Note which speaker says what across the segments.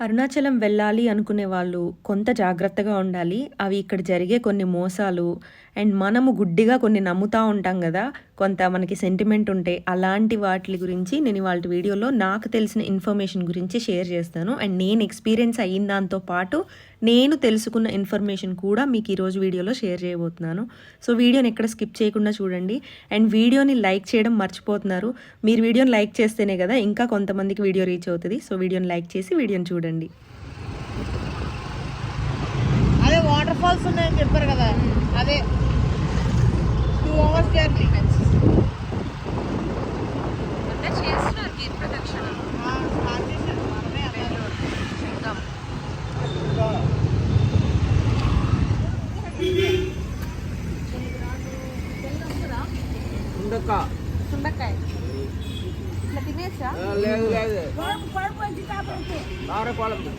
Speaker 1: అరుణాచలం వెళ్ళాలి అనుకునే వాళ్ళు కొంత జాగ్రత్తగా ఉండాలి. అవి ఇక్కడ జరిగే కొన్ని మోసాలు అండ్ మనము గుడ్డిగా కొన్ని నమ్ముతూ ఉంటాం కదా కొంత మనకి సెంటిమెంట్ ఉంటే అలాంటి వాటి గురించి నేను వాళ్ళ వీడియోలో నాకు తెలిసిన ఇన్ఫర్మేషన్ గురించి షేర్ చేస్తాను. అండ్ నేను ఎక్స్పీరియన్స్ అయిన దాంతో పాటు నేను తెలుసుకున్న ఇన్ఫర్మేషన్ కూడా మీకు ఈరోజు వీడియోలో షేర్ చేయబోతున్నాను. సో వీడియోని ఎక్కడ స్కిప్ చేయకుండా చూడండి. అండ్ వీడియోని లైక్ చేయడం మర్చిపోతున్నారు. మీరు వీడియోని లైక్ చేస్తేనే కదా ఇంకా కొంతమందికి వీడియో రీచ్ అవుతుంది. సో వీడియోని లైక్ చేసి వీడియోని చూడండి
Speaker 2: అదే వాటర్ ఫాల్స్ ఉన్నాయని చెప్పారు కదా? అదే టూ అవర్స్ జర్నీ
Speaker 1: అంటే చేస్తున్నారు గీత ప్రదక్షిణ.
Speaker 3: ఉండక
Speaker 2: సుండకాయ ఇట్లా తినేసా?
Speaker 3: లేదు లేదు. కార కొలంబు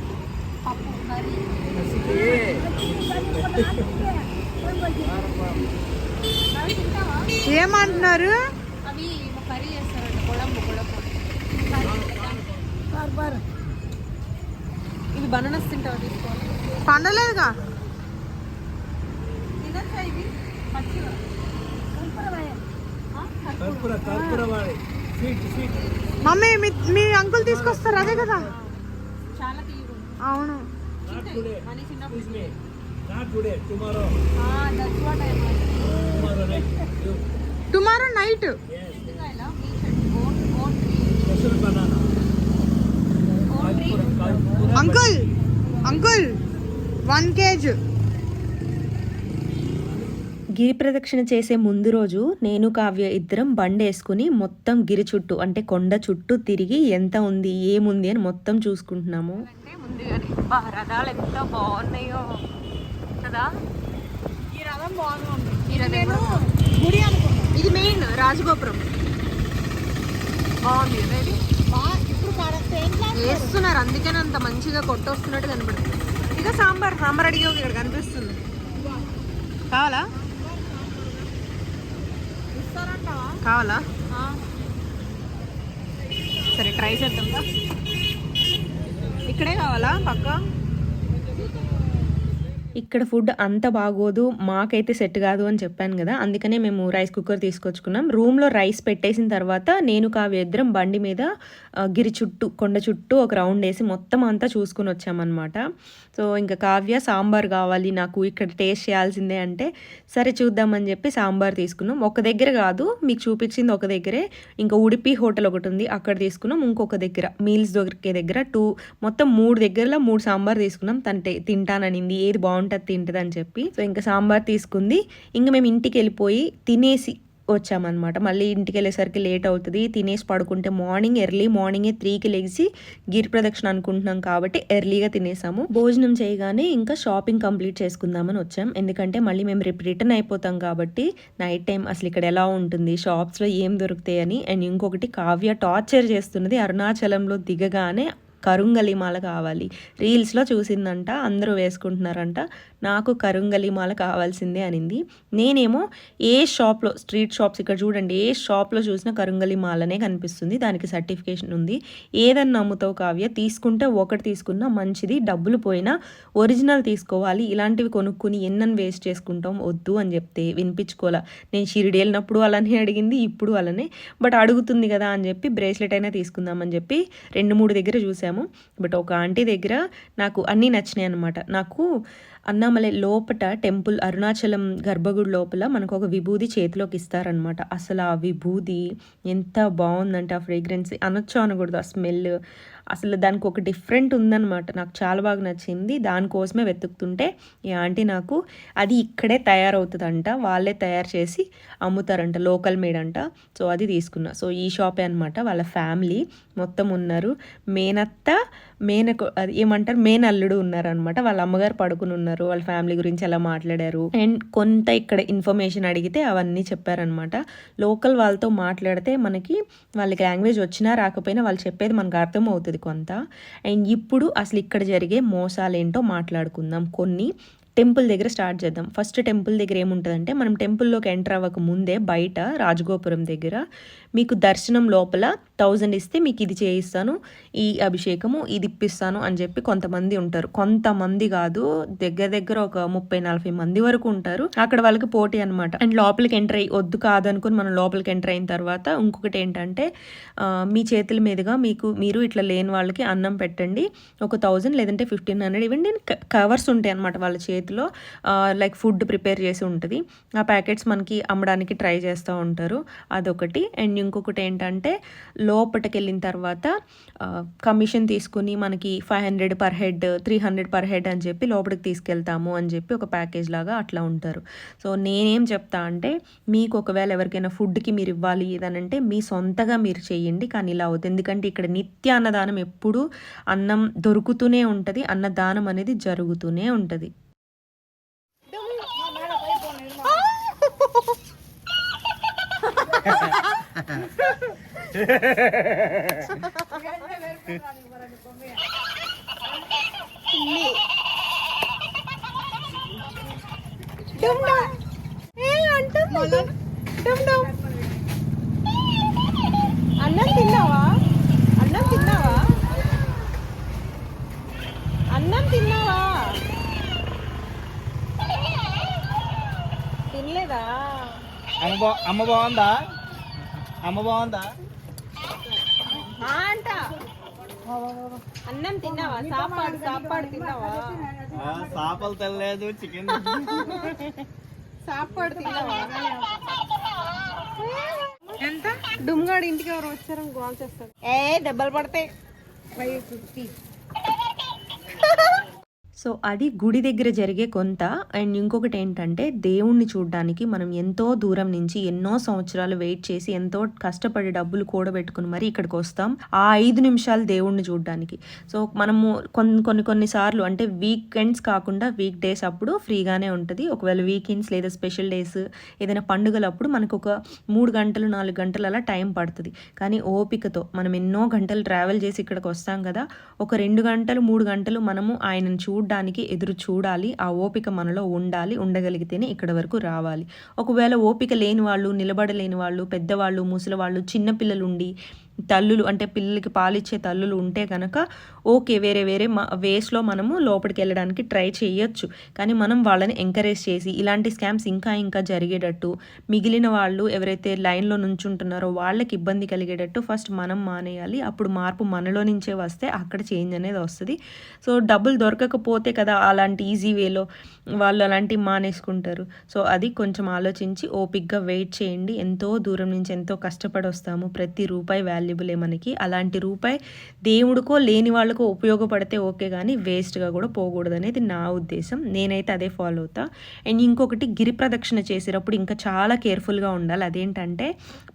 Speaker 2: పప్పు కర్రీ
Speaker 4: ఏమంటున్నారు?
Speaker 2: అవి కర్రీ చేస్తారంట కొడంబు కొడంబు ఇవి బనానాస్ తింటావా తీసుకోవాలి
Speaker 4: పండలేదుగా?
Speaker 2: తినచ్చా ఇవి పచ్చిగా
Speaker 4: మమ్మీ మీ మీ అంకుల్ తీసుకొస్తారు అదే కదా. అవును.
Speaker 3: Tomorrow night
Speaker 4: uncle uncle one cage
Speaker 1: గిరి ప్రదక్షిణ చేసే ముందు రోజు నేను కావ్య ఇద్దరం బండి వేసుకుని మొత్తం గిరి చుట్టూ అంటే కొండ చుట్టూ తిరిగి ఎంత ఉంది ఏముంది అని మొత్తం చూసుకుంటున్నాము. రథాలు ఎంత బాగున్నాయో కదా?
Speaker 2: ఈ రథం బాగుంది
Speaker 1: ఈ రథం
Speaker 2: నేను
Speaker 1: కూడా
Speaker 2: గుడి అనుకున్నా.
Speaker 1: ఇది మెయిన్ రాజగోపురం. బాగుంది
Speaker 2: ఇప్పుడు
Speaker 1: వేస్తున్నారు అందుకని అంత మంచిగా కొట్టొస్తున్నట్టు కనపడుతుంది. ఇక సాంబార్ సాంబార్ అడిగి ఇక్కడ కనిపిస్తుంది. కావాలా? కావాలా?
Speaker 2: ఆ,
Speaker 1: సరే ట్రై చేద్దాం ఇక్కడే కావాలా పక్క? ఇక్కడ ఫుడ్ అంత బాగోదు మాకైతే సెట్ కాదు అని చెప్పాను కదా అందుకనే మేము రైస్ కుక్కర్ తీసుకొచ్చుకున్నాం. రూమ్లో రైస్ పెట్టేసిన తర్వాత నేను కావ్య ఇద్దరం బండి మీద గిరి చుట్టూ కొండ చుట్టూ ఒక రౌండ్ వేసి మొత్తం అంతా చూసుకుని వచ్చామన్నమాట. సో ఇంకా కావ్య సాంబార్ కావాలి నాకు ఇక్కడ టేస్ట్ చేయాల్సిందే అంటే సరే చూద్దామని చెప్పి సాంబార్ తీసుకున్నాం. ఒక దగ్గర కాదు మీకు చూపించింది ఒక దగ్గరే. ఇంకా ఉడిపి హోటల్ ఒకటి ఉంది అక్కడ తీసుకున్నాం. ఇంకొక దగ్గర మీల్స్ దొరికే దగ్గర టూ మొత్తం మూడు దగ్గరలో మూడు సాంబార్ తీసుకున్నాం. తను తింటాననింది ఏది బాగుంటుంది తింటుంది అని చెప్పి. సో ఇంకా సాంబార్ తీసుకుంది. ఇంకా మేము ఇంటికి వెళ్ళిపోయి తినేసి వచ్చామన్నమాట. మళ్ళీ ఇంటికి వెళ్ళేసరికి లేట్ అవుతుంది. తినేసి పడుకుంటే మార్నింగ్ ఎర్లీ మార్నింగే త్రీకి లేచి గిరి ప్రదక్షిణ అనుకుంటున్నాం కాబట్టి ఎర్లీగా తినేసాము. భోజనం చేయగానే ఇంకా షాపింగ్ కంప్లీట్ చేసుకుందామని వచ్చాం. ఎందుకంటే మళ్ళీ మేము రేపు రిటర్న్ అయిపోతాం కాబట్టి నైట్ టైం అసలు ఇక్కడ ఎలా ఉంటుంది షాప్స్లో ఏం దొరుకుతాయని అండ్ ఇంకొకటి కావ్య టార్చర్ చేస్తున్నది అరుణాచలంలో దిగగానే కరుంగలిమాల కావాలి. రీల్స్లో చూసిందంట అందరూ వేసుకుంటున్నారంట. నాకు కరుంగలిమాల కావాల్సిందే అనింది. నేనేమో ఏ షాప్లో స్ట్రీట్ షాప్స్ ఇక్కడ చూడండి ఏ షాప్లో చూసినా కరుంగలిమాలనే కనిపిస్తుంది. దానికి సర్టిఫికేషన్ ఉంది. ఏదన్నా నమ్ముతావు కావ్య తీసుకుంటే ఒకటి తీసుకున్నా మంచిది డబ్బులు పోయినా ఒరిజినల్ తీసుకోవాలి. ఇలాంటివి కొనుక్కుని ఎన్నని వేస్ట్ చేసుకుంటాం వద్దు అని చెప్తే వినిపించుకోవాలా నేను షిరిడి వెళ్ళినప్పుడు అలానే అడిగింది ఇప్పుడు అలానే. బట్ అడుగుతుంది కదా అని చెప్పి బ్రేస్లెట్ అయినా తీసుకుందామని చెప్పి రెండు మూడు దగ్గర చూసాము. బట్ ఒక ఆంటీ దగ్గర నాకు అన్నీ నచ్చినాయి అనమాట నాకు అన్నామలై లోపట టెంపుల్ అరుణాచలం గర్భగుడి లోపల మనకు ఒక విభూది చేతిలోకి ఇస్తారనమాట అసలు ఆ విభూది ఎంత బాగుందంటే ఆ ఫ్రేగ్రెన్స్ అనొచ్చు అనకూడదు. ఆ స్మెల్ అసలు దానికి ఒక డిఫరెంట్ ఉందన్నమాట. నాకు చాలా బాగా నచ్చింది. దానికోసమే వెతుకుతుంటే ఈ ఆంటీ నాకు అది ఇక్కడే తయారవుతుందంట. వాళ్ళే తయారు చేసి అమ్ముతారంట. లోకల్ మేడ్ అంట. సో అది తీసుకున్నా. సో ఈ షాపే అనమాట వాళ్ళ ఫ్యామిలీ మొత్తం ఉన్నారు. మేనత్త మేనకు అది ఏమంటారు? మేనల్లుడు ఉన్నారనమాట వాళ్ళ అమ్మగారు పడుకుని ఉన్నారు. వాళ్ళ ఫ్యామిలీ గురించి ఎలా మాట్లాడారు? అండ్ కొంత ఇక్కడ ఇన్ఫర్మేషన్ అడిగితే అవన్నీ చెప్పారనమాట లోకల్ వాళ్ళతో మాట్లాడితే మనకి వాళ్ళకి లాంగ్వేజ్ వచ్చినా రాకపోయినా వాళ్ళు చెప్పేది మనకు అర్థం అవుతుంది కొంత. అండ్ ఇప్పుడు అసలు ఇక్కడ జరిగే మోసాలేంటో మాట్లాడుకుందాం. కొన్ని టెంపుల్ దగ్గర స్టార్ట్ చేద్దాం. ఫస్ట్ టెంపుల్ దగ్గర ఏముంటుందంటే మనం టెంపుల్లోకి ఎంటర్ అవ్వక ముందే బయట రాజగోపురం దగ్గర మీకు దర్శనం లోపల థౌజండ్ ఇస్తే మీకు ఇది చేయిస్తాను ఈ అభిషేకము ఇది ఇప్పిస్తాను అని చెప్పి కొంతమంది ఉంటారు. కొంతమంది కాదు దగ్గర దగ్గర ఒక ముప్పై నలభై మంది వరకు ఉంటారు. అక్కడ వాళ్ళకి పోటీ అనమాట అండ్ లోపలికి ఎంటర్ అయ్యి వద్దు కాదనుకుని మనం లోపలికి ఎంటర్ అయిన తర్వాత ఇంకొకటి ఏంటంటే మీ చేతుల మీదుగా మీకు మీరు ఇట్లా లేని వాళ్ళకి అన్నం పెట్టండి. ఒక థౌజండ్ లేదంటే ఫిఫ్టీన్ హండ్రెడ్ ఇవ్వండి కవర్స్ ఉంటాయి అనమాట వాళ్ళ చేతిలో. లైక్ ఫుడ్ ప్రిపేర్ చేసి ఉంటుంది. ఆ ప్యాకెట్స్ మనకి అమ్మడానికి ట్రై చేస్తూ ఉంటారు. అదొకటి. అండ్ ఇంకొకటి ఏంటంటే లోపలికి వెళ్ళిన తర్వాత కమిషన్ తీసుకుని మనకి five hundred per head three hundred per head అని చెప్పి లోపలికి తీసుకెళ్తాము అని చెప్పి ఒక ప్యాకేజ్ లాగా అట్లా ఉంటారు. సో నేనేం చెప్తా అంటే మీకు ఒకవేళ ఎవరికైనా ఫుడ్కి మీరు ఇవ్వాలి ఏదనంటే మీ సొంతగా మీరు చేయండి కానీ ఇలా అవుతుంది. ఎందుకంటే ఇక్కడ నిత్య అన్నదానం ఎప్పుడూ అన్నం దొరుకుతూనే ఉంటుంది అన్నదానం అనేది జరుగుతూనే ఉంటుంది.
Speaker 4: అన్నం తిన్నావా అన్నం తిన్నావా అన్నం తిన్నావా తినలేదా
Speaker 3: అమ్మ బా అమ్మ బాగుందా? అమ్మ బాగుందా?
Speaker 4: అంట. అన్నం తిన్నావా? సాపాడు సాపాడు తిన్నావా?
Speaker 3: చేపలు తెల్లలేదు చికెన్
Speaker 4: సాపాడు తిన్నావా? ఎంత? డుమ్గాడు ఇంటికి ఎవరు వచ్చారని గోల్ చేస్తారు. ఏ దెబ్బలు పడతాయి. Five fifty.
Speaker 1: సో అది గుడి దగ్గర జరిగే కొంత. అండ్ ఇంకొకటి ఏంటంటే దేవుణ్ణి చూడడానికి మనం ఎంతో దూరం నుంచి ఎన్నో సంవత్సరాలు వెయిట్ చేసి ఎంతో కష్టపడి డబ్బులు కూడబెట్టుకుని మరి ఇక్కడికి వస్తాం. ఆ ఐదు నిమిషాలు దేవుణ్ణి చూడడానికి. సో మనము కొన్ని కొన్ని కొన్నిసార్లు అంటే వీకెండ్స్ కాకుండా వీక్ డేస్ అప్పుడు ఫ్రీగానే ఉంటుంది. ఒకవేళ వీకెండ్స్ లేదా స్పెషల్ డేస్ ఏదైనా పండుగలప్పుడు మనకు ఒక మూడు గంటలు నాలుగు గంటలు అలా టైం పడుతుంది. కానీ ఓపికతో మనం ఎన్నో గంటలు ట్రావెల్ చేసి ఇక్కడికి వస్తాం కదా ఒక రెండు గంటలు మూడు గంటలు మనము ఆయనను చూడడానికి ఎదురు చూడాలి ఆ ఓపిక మనలో ఉండాలి ఉండగలిగితేనే ఇక్కడ వరకు రావాలి. ఒకవేళ ఓపిక లేని వాళ్ళు నిలబడలేని వాళ్ళు పెద్దవాళ్ళు ముసలి వాళ్ళు చిన్నపిల్లలు ఉండి తల్లులు అంటే పిల్లలకి పాలిచ్చే తల్లులు ఉంటే కనుక ఓకే వేరే వేరే మా వేస్లో మనము లోపలికి వెళ్ళడానికి ట్రై చేయొచ్చు. కానీ మనం వాళ్ళని ఎంకరేజ్ చేసి ఇలాంటి స్కామ్స్ ఇంకా ఇంకా జరిగేటట్టు మిగిలిన వాళ్ళు ఎవరైతే లైన్లో నుంచుంటున్నారో వాళ్ళకి ఇబ్బంది కలిగేటట్టు ఫస్ట్ మనం మానేయాలి. అప్పుడు మార్పు మనలో నుంచే వస్తే అక్కడ చేంజ్ అనేది వస్తుంది. సో డబ్బులు దొరకకపోతే కదా అలాంటి ఈజీ వేలో వాళ్ళు అలాంటివి మానేసుకుంటారు. సో అది కొంచెం ఆలోచించి ఓపిక్గా వెయిట్ చేయండి. ఎంతో దూరం నుంచి ఎంతో కష్టపడి వస్తాము ప్రతి రూపాయి వాల్యుబులే మనకి. అలాంటి రూపాయి దేవుడికో లేని వాళ్ళకో ఉపయోగపడితే ఓకే కానీ వేస్ట్గా కూడా పోకూడదు అనేది నా ఉద్దేశం. నేనైతే అదే ఫాలో అవుతా. అండ్ ఇంకొకటి గిరి ప్రదక్షిణ చేసేటప్పుడు ఇంకా చాలా కేర్ఫుల్గా ఉండాలి. అదేంటంటే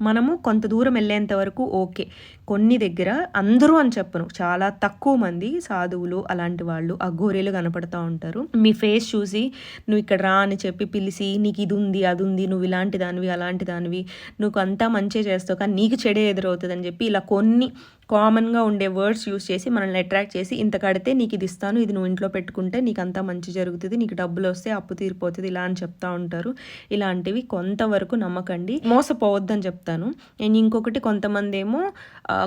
Speaker 1: మనము కొంత దూరం వెళ్ళేంత వరకు ఓకే. కొన్ని దగ్గర అందరూ అని చెప్పను. చాలా తక్కువ మంది సాధువులు అలాంటి వాళ్ళు అఘోరీలు కనపడుతూ ఉంటారు. మీ ఫేస్ చూసి నువ్వు ఇక్కడ రా అని చెప్పి పిలిచి నీకు ఇది ఉంది అది ఉంది నువ్వు ఇలాంటి దానివి అలాంటి దానివి నువ్వు అంతా మంచిగా చేస్తావు కానీ నీకు చెడే ఎదురవుతుంది అని చెప్పి ఇలా కొన్ని కామన్గా ఉండే వర్డ్స్ యూస్ చేసి మనల్ని అట్రాక్ట్ చేసి ఇంత కడితే నీకు ఇది ఇస్తాను ఇది నువ్వు ఇంట్లో పెట్టుకుంటే నీకు అంతా మంచి జరుగుతుంది నీకు డబ్బులు వస్తే అప్పు తీరిపోతుంది ఇలా అని చెప్తా ఉంటారు. ఇలాంటివి కొంతవరకు నమ్మకండి. మోసపోవద్దని చెప్తాను. నేను ఇంకొకటి కొంతమంది ఏమో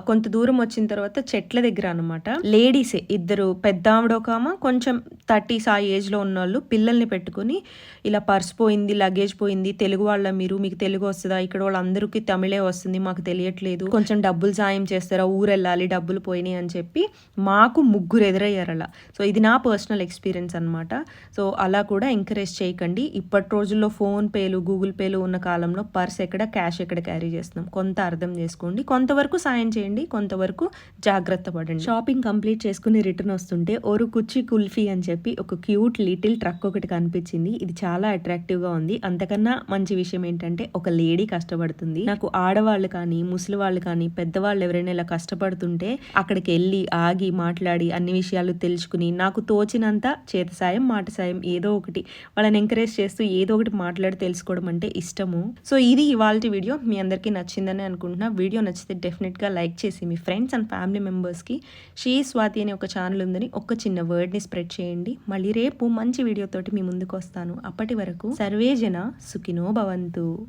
Speaker 1: కొంత దూరం వచ్చిన తర్వాత చెట్ల దగ్గర అనమాట లేడీసే ఇద్దరు పెద్ద ఆవిడ ఒక కొంచెం థర్టీస్ ఆ ఏజ్లో ఉన్న వాళ్ళు పిల్లల్ని పెట్టుకుని ఇలా పర్స్ పోయింది లగేజ్ పోయింది తెలుగు వాళ్ళ మీరు మీకు తెలుగు వస్తుందా ఇక్కడ వాళ్ళందరికీ తమిళే వస్తుంది మాకు తెలియట్లేదు కొంచెం డబ్బులు సాయం చేస్తారా ఊరు వెళ్ళాలి డబ్బులు పోయినాయి అని చెప్పి మాకు ముగ్గురు ఎదురయ్యారు అలా సో ఇది నా పర్సనల్ ఎక్స్పీరియన్స్ అనమాట సో అలా కూడా ఎంకరేజ్ చేయకండి. ఇప్పటి రోజుల్లో ఫోన్ పేలు గూగుల్ పేలు ఉన్న కాలంలో పర్స్ ఎక్కడ క్యాష్ ఎక్కడ క్యారీ చేస్తున్నాం. కొంత అర్థం చేసుకోండి. కొంతవరకు సాయం చేయండి. కొంతవరకు జాగ్రత్త పడండి. షాపింగ్ కంప్లీట్ చేసుకుని రిటర్న్ వస్తుంటే ఓరు కుచ్చి కుల్ఫీ అని చెప్పి ఒక క్యూట్ లిటిల్ ట్రక్ ఒకటి కనిపించింది. ఇది చాలా అట్రాక్టివ్గా ఉంది. అంతకన్నా మంచి విషయం ఏంటంటే ఒక లేడీ కష్టపడుతుంది. నాకు ఆడవాళ్ళు కానీ ముసలి వాళ్ళు కానీ పెద్దవాళ్ళు ఎవరైనా ఇలా కష్టపడుతుంటే అక్కడికి వెళ్ళి ఆగి మాట్లాడి అన్ని విషయాలు తెలుసుకుని నాకు తోచినంత చేత సాయం మాట సాయం ఏదో ఒకటి. వాళ్ళని ఎంకరేజ్ చేస్తూ ఏదో ఒకటి మాట్లాడి తెలుసుకోవడం అంటే ఇష్టము. సో ఇది ఇవాళ వీడియో. మీ అందరికీ నచ్చిందని అనుకుంటున్నా. వీడియో నచ్చితే డెఫినెట్గా లైక్ చేసి మీ ఫ్రెండ్స్ అండ్ ఫ్యామిలీ మెంబర్స్కి షీ స్వాతి అనే ఒక ఛానల్ ఉందని ఒక చిన్న వర్డ్ని స్ప్రెడ్ చేయండి. మళ్ళీ రేపు మంచి వీడియోతోటి మీ ముందుకు వస్తాను. అప్పటి వరకు సర్వేజన సుఖినో భవంతు.